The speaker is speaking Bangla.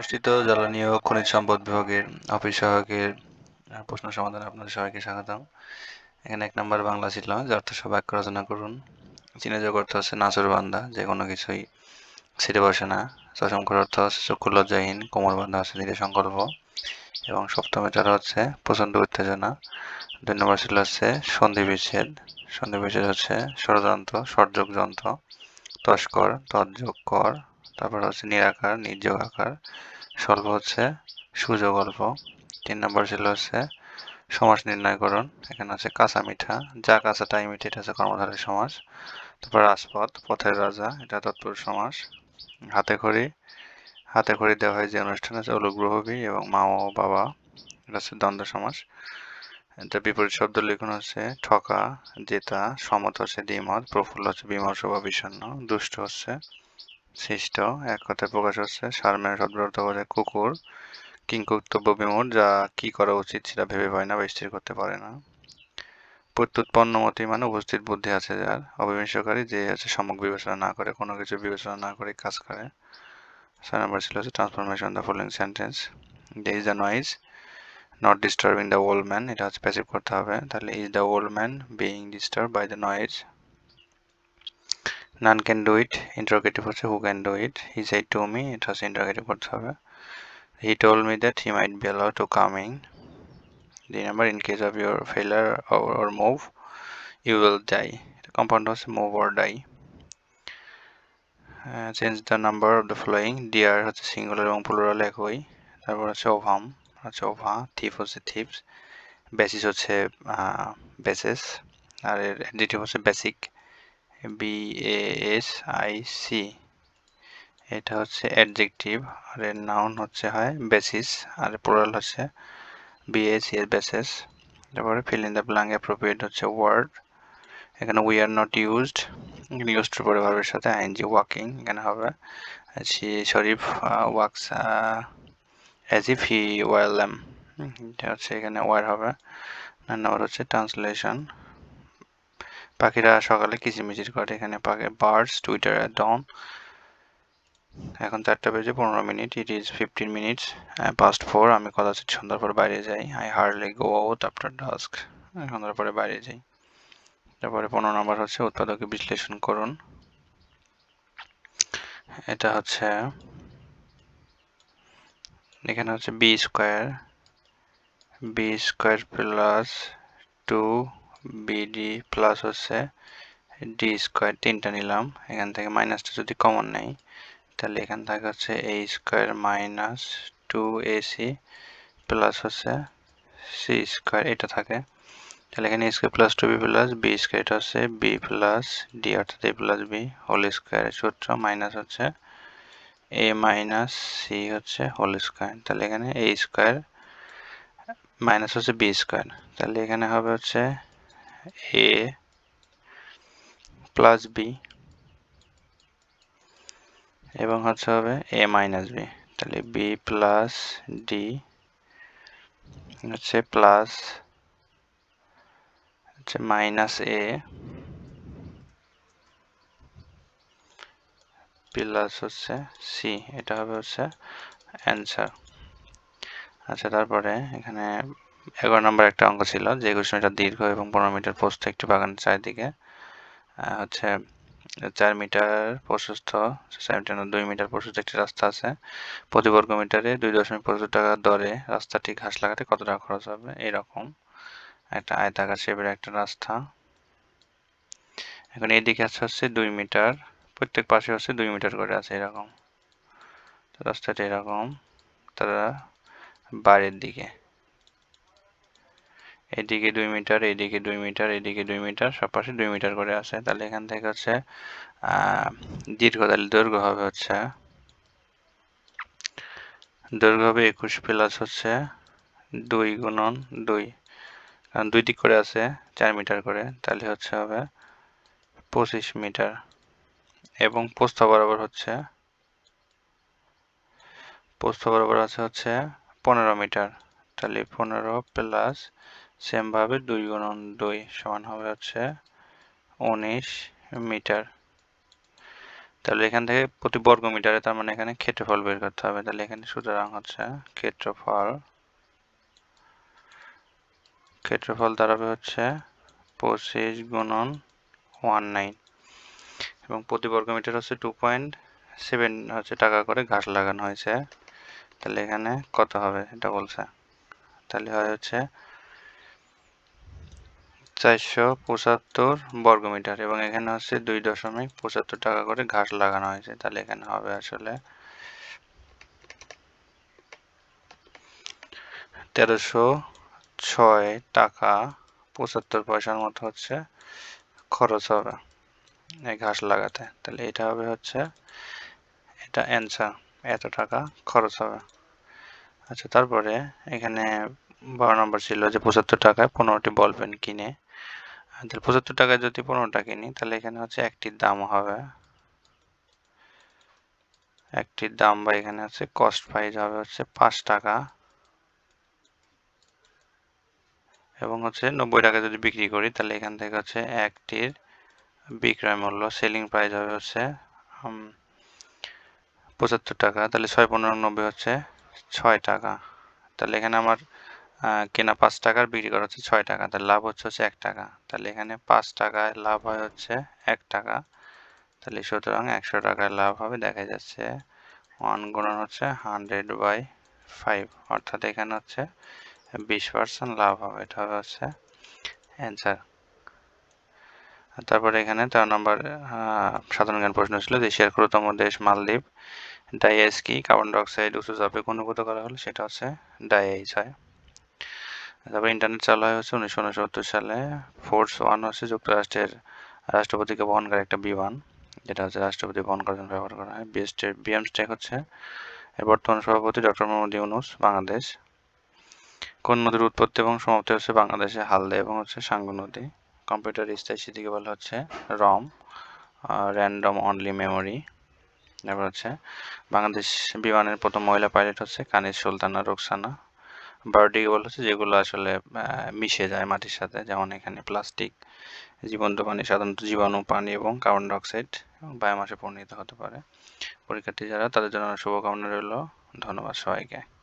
অনুষ্ঠিত জ্বালানি ও খনিজ সম্পদ বিভাগের অফিস সহায়কের প্রশ্ন সমাধানে আপনাদের সবাইকে স্বাগতম। এখানে এক নম্বর বাংলা ছিল, যে অর্থ বাক্য রচনা করুন। চীনে যোগ অর্থ হচ্ছে নাচুর বান্দা, যে কোনো কিছুই ছিটে বসে না। সশঙ্কর অর্থ হচ্ছে চক্ষু লজ্জাহীন কোমর বান্ধা হচ্ছে নিজের সংকল্প। এবং সপ্তম এটার হচ্ছে প্রচণ্ড উত্তেজনা। দুই নম্বর ছিল হচ্ছে সন্ধি বিচ্ছেদ। সন্ধি বিচ্ছেদ হচ্ছে ষড়যন্ত্র সরযোগ যন্ত্র, তস্কর তৎযোগ কর। তারপর হচ্ছে নিরাকার নির্যোগ আকার, স্বল্প হচ্ছে সুযোগ অল্প। তিন নম্বর ছিল হচ্ছে সমাস নির্ণয়করণ, এখানে আছে কাঁচা মিঠা, যা কাঁচা তাই মিঠে, এটা হচ্ছে কর্মধারী সমাস। তারপর রাজপথ, পথের রাজা, এটা তৎপুরুষ সমাস। হাতে খড়ি হাতে খড়ি দেওয়া হয় যে অনুষ্ঠান আছে অলুগ্রহবী এবং মা ও বাবা, এটা হচ্ছে দ্বন্দ্ব সমাস। এটা বিপরীত শব্দ লিখন হচ্ছে ঠকা, জেতা, সমত হচ্ছে দ্বিমত, প্রফুল্ল হচ্ছে বিমর্ষ বা বিষণ্ণ, দুষ্ট হচ্ছে সৃষ্ট। এক কথায় প্রকাশ হচ্ছে, সারমেয় শব্দ অর্থ করে কুকুর কিংকর্তব্য বিমূঢ়, যা কি করা উচিত সেটা ভেবে পায় না বা স্থির করতে পারে না। প্রত্যুৎপন্নমতি মানে উপস্থিত বুদ্ধি আছে যার অবিমিংশকারী যে হচ্ছে সম্যক বিবেচনা না করে, কোনো কিছু বিবেচনা না করে কাজ করে। ছয় নম্বর ছিল হচ্ছে transformation the following sentence they is the noise not disturbing the old man এটা হচ্ছে প্যাসিভ করতে হবে। তাহলে is the old man being disturb by the noise none can do it interrogative হচ্ছে who can do it he side to me এটা হচ্ছে ইন্টারোগেটিভ করতে হবে। He told me that he might be allow to coming দুই number in case of your failure or move you will die এটা কম্পাউন্ড হচ্ছে move or die change the number of the flowing deer হচ্ছে সিঙ্গুলার এবং প্লুরাল একই। তারপর হচ্ছে ওভাম হচ্ছে ওভা থিপ হচ্ছে থিপস বেসিস হচ্ছে বেসেস আর এর অ্যাডজেক্টিভ হচ্ছে বেসিক সি এটা হচ্ছে অ্যাডজেক্টিভ আর এর নাউন হচ্ছে হয় বেসিস আর প্লুরাল হচ্ছে বিএসি এর বেসিস তারপরে fill in the blank appropriate হচ্ছে ওয়ার্ড এখানে উই আর নট ইউজড এখানে ইউজড পরে ভার্বের সাথে আইএনজি ওয়াকিং এখানে হবে C Sharif walks as if he wall am এটা হচ্ছে এখানে ওয়ার হবে। নাম্বার হচ্ছে ট্রান্সলেশন পাখিরা সকালে কিচিরমিচির করে। এখানে পাখি বার্ডস, টুইটার অ্যাট ডন এখন চারটা বেজে পনেরো minute it is fifteen minutes past four আমি কদাচিৎ সন্ধ্যার পর বাইরে যাই। I hardly go out after dusk সন্ধ্যার পরে বাইরে যাই। তারপরে পনেরো নম্বর হচ্ছে উৎপাদকে বিশ্লেষণ করুন। এটা হচ্ছে, এখানে হচ্ছে B square B square plus two BD plus হচ্ছে ডি স্কোয়ার তিনটা নিলাম। এখান থেকে মাইনাসটা যদি কমন নেই, তাহলে এখান থেকে হচ্ছে A square minus two AC plus হচ্ছে সি স্কোয়ার এটা থাকে। তাহলে এখানে square plus two B plus B square এটা হচ্ছে বি প্লাস ডি অর্থাৎ এ প্লাস বি হোল স্কোয়ারের সূত্র। মাইনাস হচ্ছে এ মাইনাস সি হচ্ছে হোল স্কোয়ার তাহলে এখানে এ স্কোয়ার মাইনাস হচ্ছে বি স্কোয়ার তাহলে এখানে হবে হচ্ছে এ প্লাস বি এবং হচ্ছে হবে এ মাইনাস বি তাহলে বি প্লাস ডি হচ্ছে প্লাস হচ্ছে মাইনাস এ প্লাস হচ্ছে সি এটা হবে হচ্ছে অ্যান্সার আচ্ছা তারপরে এখানে এগারো নম্বর একটা অঙ্ক ছিল, যে একুশ মিটার দীর্ঘ এবং পনেরো মিটার প্রস্থ একটি বাগানের চারিদিকে। হচ্ছে চার মিটার প্রশস্ত, চার মিটার দুই মিটার প্রশস্ত একটি রাস্তা আছে। প্রতি বর্গ মিটারে দুই দশমিক পঁচাত্তর টাকা দরে রাস্তাটি ঘাস লাগাতে কত টাকা খরচ হবে, এরকম একটা আয়তাকার শেপের একটা রাস্তা। এখন এদিকে আছে হচ্ছে দুই মিটার, প্রত্যেক পাশে হচ্ছে দুই মিটার করে আছে, এরকম। রাস্তাটি এরকম, তারা বাড়ির দিকে। এদিকে দুই মিটার, এদিকে দুই মিটার, এদিকে দুই মিটার, সব পাশে দুই মিটার করে আছে। তাহলে এখান থেকে হচ্ছে দীর্ঘ তাহলে দৈর্ঘ্য হবে হচ্ছে, দৈর্ঘ্য হবে একুশ প্লাস হচ্ছে দুই গুণন দুই। কারণ দুই দিক করে আছে, চার মিটার করে। তাহলে হচ্ছে হবে পঁচিশ মিটার। এবং পোস্ত বরাবর হচ্ছে পোস্ত বরাবর আছে হচ্ছে পনেরো মিটার। তাহলে পনেরো প্লাস সেমভাবে দুই গুণন দুই সমান হবে হচ্ছে উনিশ মিটার। তাহলে এখান থেকে প্রতি বর্গ মিটারে তার মানে এখানে ক্ষেত্রফল বের করতে হবে। তাহলে এখানে সুতরাং হচ্ছে ক্ষেত্রফল ক্ষেত্রফল দাঁড়াবে হচ্ছে পঁচিশ গুণন ওয়ান নাইন। এবং প্রতি বর্গ মিটার হচ্ছে টু পয়েন্ট সেভেন হচ্ছে টাকা করে ঘাস লাগানো হয়েছে। তাহলে এখানে কত হবে? এটা বলছে। তাহলে হয় হচ্ছে চারশো পঁচাত্তর বর্গমিটার এবং এখানে হচ্ছে দুই দশমিক পঁচাত্তর টাকা করে ঘাস লাগানো হয়েছে। তাহলে এখানে হবে আসলে তেরোশো ছয় টাকা পঁচাত্তর পয়সার মতো হচ্ছে খরচ হবে এই ঘাস লাগাতে। তাহলে এটা হবে হচ্ছে, এটা অ্যান্সার, এত টাকা খরচ হবে। আচ্ছা তারপরে এখানে বারো নম্বর ছিল যে পঁচাত্তর টাকায় পনেরোটি বল পেন কিনে। তাহলে পঁচাত্তর টাকায় যদি পনেরোটা কিনি, তাহলে এখানে হচ্ছে একটির দাম হবে। একটির দাম বা এখানে হচ্ছে কস্ট প্রাইস হবে হচ্ছে পাঁচ টাকা। এবং হচ্ছে নব্বই টাকা যদি বিক্রি করি, তাহলে এখান থেকে হচ্ছে একটির বিক্রয় মূল্য সেলিং প্রাইস হবে হচ্ছে পঁচাত্তর টাকা। তাহলে ছয় পনেরো নব্বই হচ্ছে ছয় টাকা। তাহলে এখানে আমার কেনা পাঁচ টাকার, বিক্রি করা হচ্ছে ছয় টাকা। তাহলে লাভ হচ্ছে হচ্ছে এক টাকা। তাহলে এখানে পাঁচ টাকায় লাভ হয় হচ্ছে এক টাকা। তাহলে সুতরাং একশো টাকায় লাভ হবে, দেখা যাচ্ছে ওয়ান গুণন হচ্ছে হান্ড্রেড বাই ফাইভ অর্থাৎ এখানে হচ্ছে বিশ পার্সেন্ট লাভ হবে। এটা হবে হচ্ছে অ্যান্সার তারপরে এখানে তেরো নম্বর সাধারণ জ্ঞান প্রশ্ন ছিল দেশের ক্ষুদ্রতম দেশ মালদ্বীপ ডাইএস কি কার্বন ডাইঅক্সাইড উঁচু চাপে অনুভূত করা হলে? সেটা হচ্ছে ডাইএইচ হয়। তারপর ইন্টারনেট চালু হয় হচ্ছে উনিশশো উনসত্তর সালে। ফোর্স ওয়ান হচ্ছে যুক্তরাষ্ট্রের রাষ্ট্রপতিকে বহন করে একটা বিমান, যেটা হচ্ছে রাষ্ট্রপতি বহন করার জন্য ব্যবহার করা হয়। বিএসটের বিএমস্টেক হচ্ছে এর বর্তমান সভাপতি ডক্টর মোহাম্মদ ইউনুস, বাংলাদেশ। কোন নদীর উৎপত্তি এবং সমাপ্তি হচ্ছে বাংলাদেশে হালদা এবং হচ্ছে সাঙ্গু নদী। কম্পিউটার স্থায়ী স্মৃতিকে বলা হচ্ছে রম র্যান্ডম অনলি মেমোরি তারপর হচ্ছে বাংলাদেশ বিমানের প্রথম মহিলা পাইলট হচ্ছে কানিজ সুলতানা রোকসানা। বায়োডিগ্রেডেবল হচ্ছে যেগুলো আসলে মিশে যায় মাটির সাথে, যেমন এখানে প্লাস্টিক, জীবন্ত পানি, সাধারণত জীবাণু, পানি এবং কার্বন ডাইঅক্সাইড এবং বায়োমাসে পরিণত হতে পারে। পরীক্ষার্থী যারা, তাদের জন্য শুভকামনা রইল। ধন্যবাদ সবাইকে।